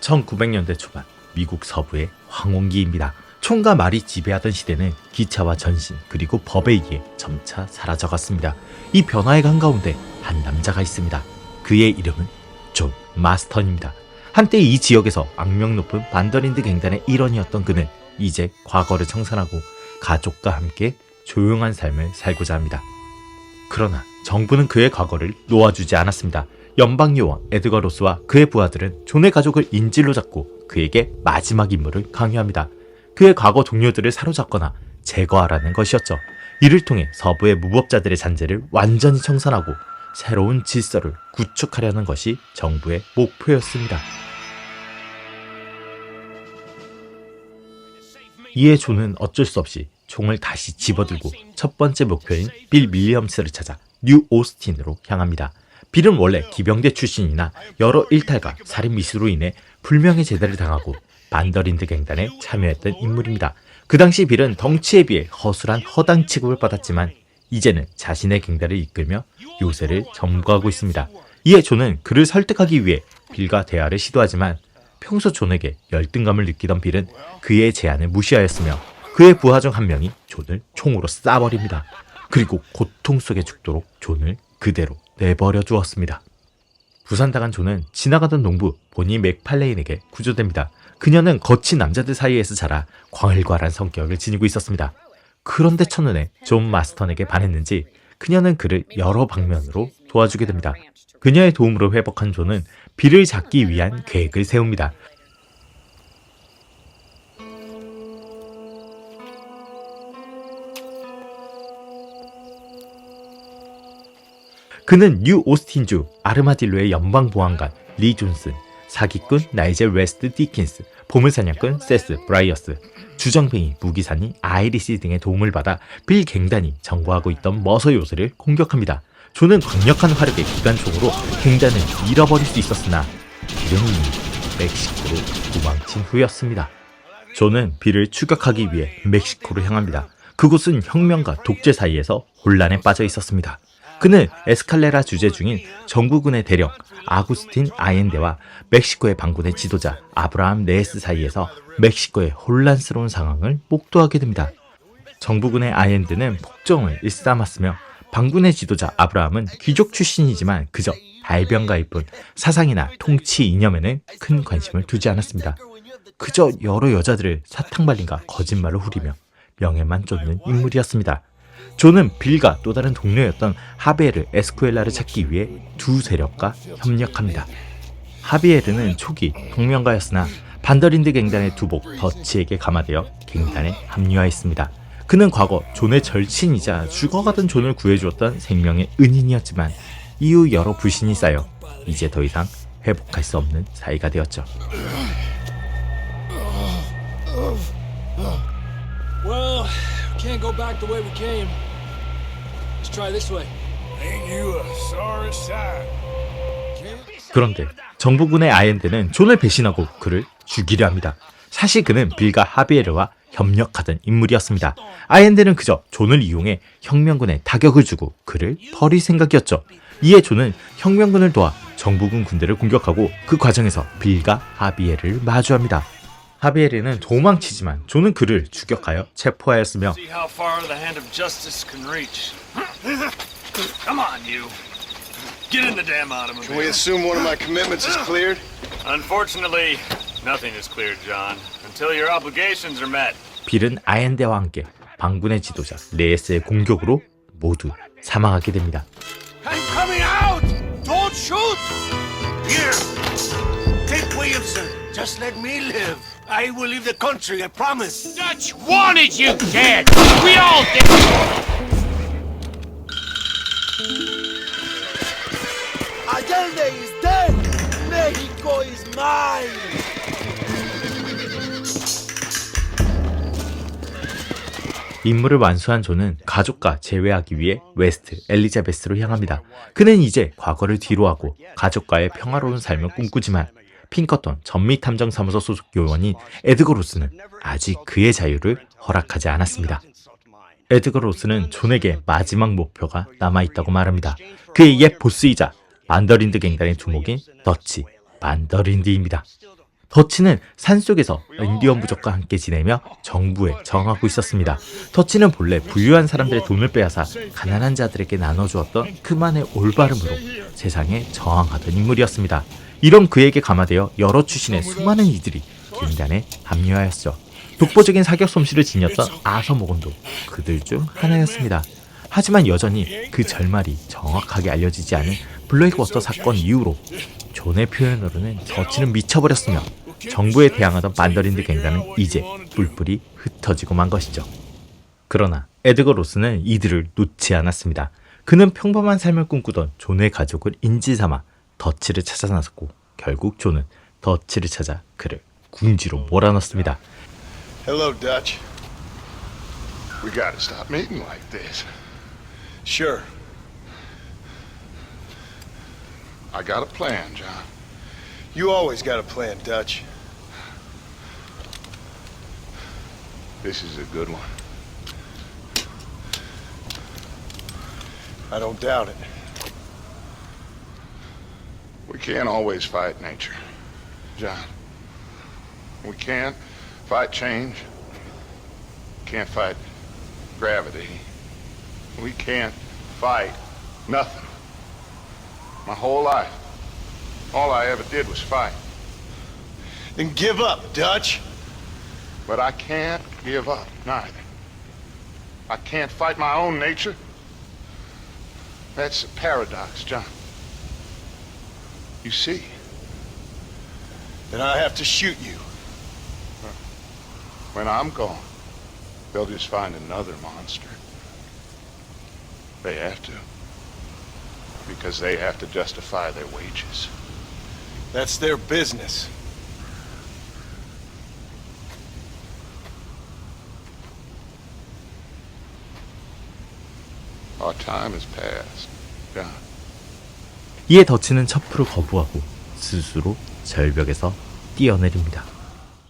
1900년대 초반 미국 서부의 황혼기입니다. 총과 말이 지배하던 시대는 기차와 전신 그리고 법에 의해 점차 사라져갔습니다. 이 변화의 한가운데 한 남자가 있습니다. 그의 이름은 존 마스턴입니다. 한때 이 지역에서 악명 높은 반더린드 갱단의 일원이었던 그는 이제 과거를 청산하고 가족과 함께 조용한 삶을 살고자 합니다. 그러나 정부는 그의 과거를 놓아주지 않았습니다. 연방요원 에드거 로스와 그의 부하들은 존의 가족을 인질로 잡고 그에게 마지막 임무를 강요합니다. 그의 과거 동료들을 사로잡거나 제거하라는 것이었죠. 이를 통해 서부의 무법자들의 잔재를 완전히 청산하고 새로운 질서를 구축하려는 것이 정부의 목표였습니다. 이에 존은 어쩔 수 없이 총을 다시 집어들고 첫 번째 목표인 빌 밀리엄스를 찾아 뉴 오스틴으로 향합니다. 빌은 원래 기병대 출신이나 여러 일탈과 살인 미수로 인해 불명예 제대를 당하고 반더린드 갱단에 참여했던 인물입니다. 그 당시 빌은 덩치에 비해 허술한 허당 취급을 받았지만 이제는 자신의 갱단을 이끌며 요새를 점거하고 있습니다. 이에 존은 그를 설득하기 위해 빌과 대화를 시도하지만 평소 존에게 열등감을 느끼던 빌은 그의 제안을 무시하였으며 그의 부하 중 한 명이 존을 총으로 쏴버립니다. 그리고 고통 속에 죽도록 존을 그대로 내버려 두었습니다. 부산당한 존은 지나가던 농부 보니 맥팔레인에게 구조됩니다. 그녀는 거친 남자들 사이에서 자라 광활괄한 성격을 지니고 있었습니다. 그런데 첫눈에 존 마스턴에게 반했는지 그녀는 그를 여러 방면으로 도와주게 됩니다. 그녀의 도움으로 회복한 존은 비를 잡기 위한 계획을 세웁니다. 그는 뉴 오스틴주 아르마딜로의 연방 보안관 리 존슨, 사기꾼 나이젤 웨스트 디킨스, 보물사냥꾼 세스 브라이어스, 주정뱅이 무기사니 아이리시 등의 도움을 받아 빌 갱단이 정거하고 있던 머서 요새를 공격합니다. 존은 강력한 화력의 기관총으로 갱단을 잃어버릴 수 있었으나 이미 멕시코로 도망친 후였습니다. 존은 빌을 추격하기 위해 멕시코로 향합니다. 그곳은 혁명과 독재 사이에서 혼란에 빠져 있었습니다. 그는 에스칼레라 주재 중인 정부군의 대령 아구스틴 아옌데와 멕시코의 반군의 지도자 아브라함 레에스 사이에서 멕시코의 혼란스러운 상황을 목도하게 됩니다. 정부군의 아옌드는 폭정을 일삼았으며 반군의 지도자 아브라함은 귀족 출신이지만 그저 발병가일 뿐 사상이나 통치 이념에는 큰 관심을 두지 않았습니다. 그저 여러 여자들을 사탕발림과 거짓말로 후리며 명예만 쫓는 인물이었습니다. 존은 빌과 또 다른 동료였던 하비에르 에스쿠엘라를 찾기 위해 두 세력과 협력합니다. 하비에르는 초기 동명가였으나 반더린드 갱단의 두복 더치에게 감화되어 갱단에 합류하였습니다. 그는 과거 존의 절친이자 죽어가던 존을 구해주었던 생명의 은인이었지만 이후 여러 불신이 쌓여 이제 더 이상 회복할 수 없는 사이가 되었죠. Can't go back the way we came. Let's try this way. Ain't you a sorry sight? 그런데 정부군의 아엔드는 존을 배신하고 그를 죽이려 합니다. 사실 그는 빌과 하비에르와 협력하던 인물이었습니다. 아엔드는 그저 존을 이용해 혁명군에 타격을 주고 그를 버릴 생각이었죠. 이에 존은 혁명군을 도와 정부군 군대를 공격하고 그 과정에서 빌과 하비에르를 마주합니다. 하비에르는 도망치지만 존은 그를 추격하여 체포하였으며 See how far the hand of justice can reach. Come on, you. Get in the damn Can we automobile. assume one of my commitments is cleared? Unfortunately, nothing is clear, John, until your obligations are met. 빌은 아엔데와 함께 반군의 지도자 레에스의 공격으로 모두 사망하게 됩니다. I'm coming out! Don't shoot! Here! Just let me live. I will leave the country, I promise. Dutch wanted you dead. We all did. Allende is dead! Mexico is mine! 임무를 완수한 존은 가족과 재회하기 위해 웨스트 엘리자베스로 향합니다. 그는 이제 과거를 뒤로하고 가족과의 평화로운 삶을 꿈꾸지만 핑커턴 전미탐정사무소 소속 요원인 에드거 로스는 아직 그의 자유를 허락하지 않았습니다. 에드거 로스는 존에게 마지막 목표가 남아있다고 말합니다. 그의 옛 보스이자 만더린드 갱단의 두목인 더치 만더린드입니다. 더치는 산속에서 인디언 부족과 함께 지내며 정부에 저항하고 있었습니다. 더치는 본래 부유한 사람들의 돈을 빼앗아 가난한 자들에게 나눠주었던 그만의 올바름으로 세상에 저항하던 인물이었습니다. 이런 그에게 감화되어 여러 출신의 수많은 이들이 갱단에 합류하였죠. 독보적인 사격 솜씨를 지녔던 아서 모건도 그들 중 하나였습니다. 하지만 여전히 그 절말이 정확하게 알려지지 않은 블레이크워터 사건 이후로 존의 표현으로는 더치는 미쳐버렸으며 정부에 대항하던 만더린드 갱단은 이제 뿔뿔이 흩어지고 만 것이죠. 그러나 에드거 로스는 이들을 놓지 않았습니다. 그는 평범한 삶을 꿈꾸던 존의 가족을 인지삼아 더치를 찾아 나섰고 결국 존은 더치를 찾아 그를 궁지로 몰아넣습니다. Hello, Dutch. We gotta stop meeting like this. Sure. I got a plan, John. You always got a plan, Dutch. This is a good one. I don't doubt it. We can't always fight nature, John. We can't fight change. Can't fight gravity. We can't fight nothing. My whole life, all I ever did was fight. Then give up, Dutch. But I can't give up, neither. I can't fight my own nature. That's a paradox, John. You see, Then I have to shoot you. when I'm gone, they'll just find another monster. They have to. Because they have to justify their wages. That's their business. Our time has passed, John. 이에 더치는 첩프를 거부하고 스스로 절벽에서 뛰어내립니다.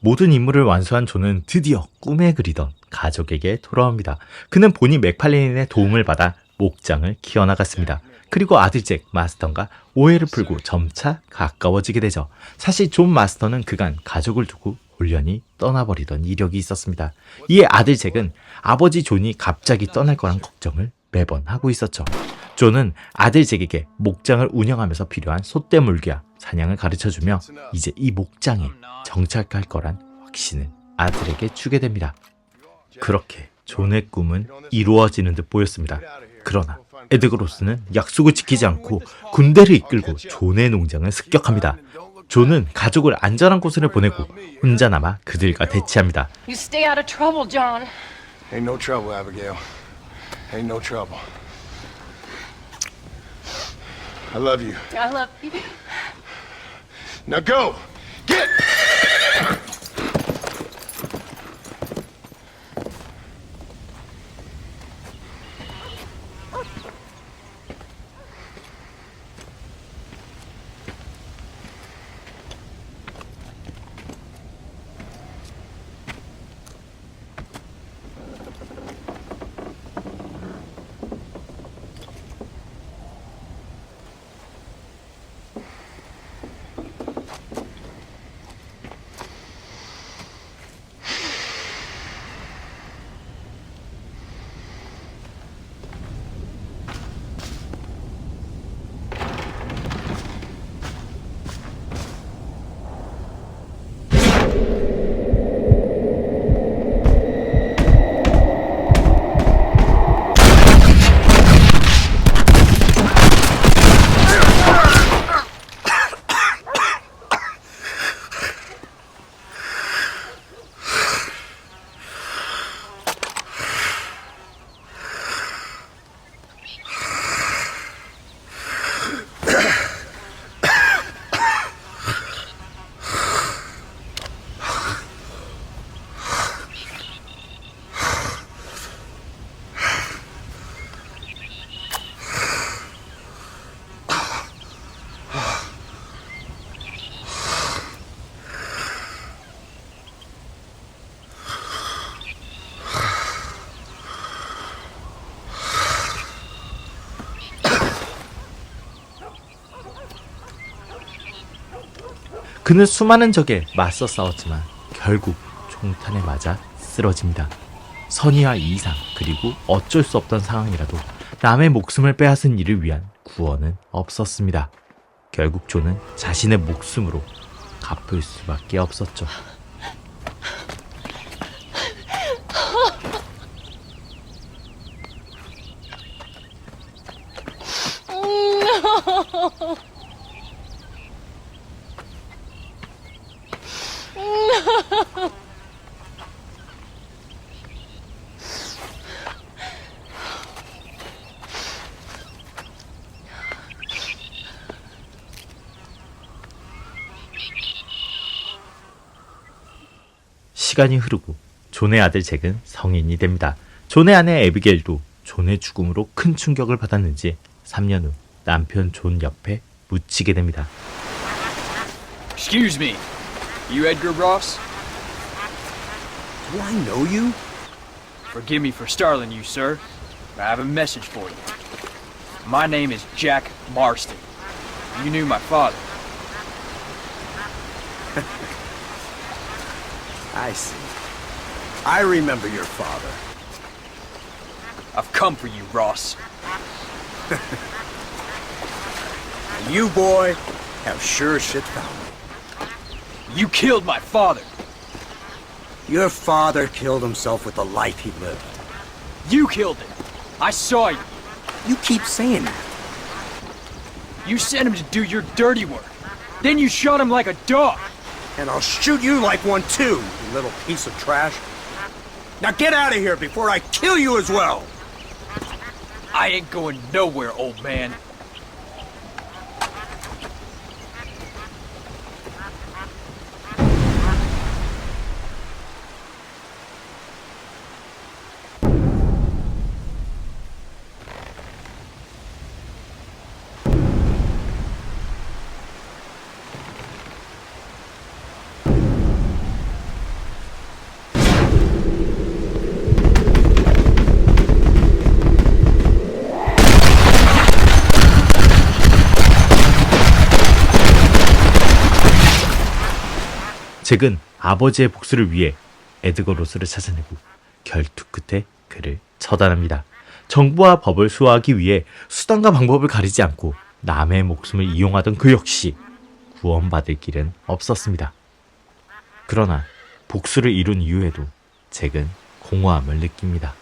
모든 임무를 완수한 존은 드디어 꿈에 그리던 가족에게 돌아옵니다. 그는 본인 맥팔린의 도움을 받아 목장을 키워나갔습니다. 그리고 아들 잭 마스턴과 오해를 풀고 점차 가까워지게 되죠. 사실 존 마스턴은 그간 가족을 두고 올연히 떠나버리던 이력이 있었습니다. 이에 아들 잭은 아버지 존이 갑자기 떠날 거란 걱정을 매번 하고 있었죠. 존은 아들 잭에게 목장을 운영하면서 필요한 소떼 물기와 사냥을 가르쳐주며 이제 이 목장에 정착할 거란 확신을 아들에게 주게 됩니다. 그렇게 존의 꿈은 이루어지는 듯 보였습니다. 그러나 에드거로스는 약속을 지키지 않고 군대를 이끌고 존의 농장을 습격합니다. 존은 가족을 안전한 곳으로 보내고 혼자 남아 그들과 대치합니다. You stay out of trouble, John. Ain't no trouble, Abigail. Ain't no trouble. I love you. I love you. Now go! 그는 수많은 적에 맞서 싸웠지만 결국 총탄에 맞아 쓰러집니다. 선의와 이상 그리고 어쩔 수 없던 상황이라도 남의 목숨을 빼앗은 이를 위한 구원은 없었습니다. 결국 조는 자신의 목숨으로 갚을 수밖에 없었죠. 시간이 흐르고 존의 아들 잭은 성인이 됩니다. 존의 아내 에비겔도 존의 죽음으로 큰 충격을 받았는지 3년 후 남편 존 옆에 묻히게 됩니다. Excuse me. You Edgar Ross? Do I know you? Forgive me for startling you, sir. I have a message for you. My name is Jack Marston. You knew my father. I see. I remember your father. I've come for you, Ross. You, boy, have sure shit found me. You killed my father. Your father killed himself with the life he lived. You killed him. I saw you. You keep saying that. You sent him to do your dirty work. Then you shot him like a dog. And I'll shoot you like one too, little piece of trash. Now get out of here before I kill you as well! I ain't going nowhere, old man. 잭은 아버지의 복수를 위해 에드거 로스를 찾아내고 결투 끝에 그를 처단합니다. 정부와 법을 수호하기 위해 수단과 방법을 가리지 않고 남의 목숨을 이용하던 그 역시 구원받을 길은 없었습니다. 그러나 복수를 이룬 이후에도 잭은 공허함을 느낍니다.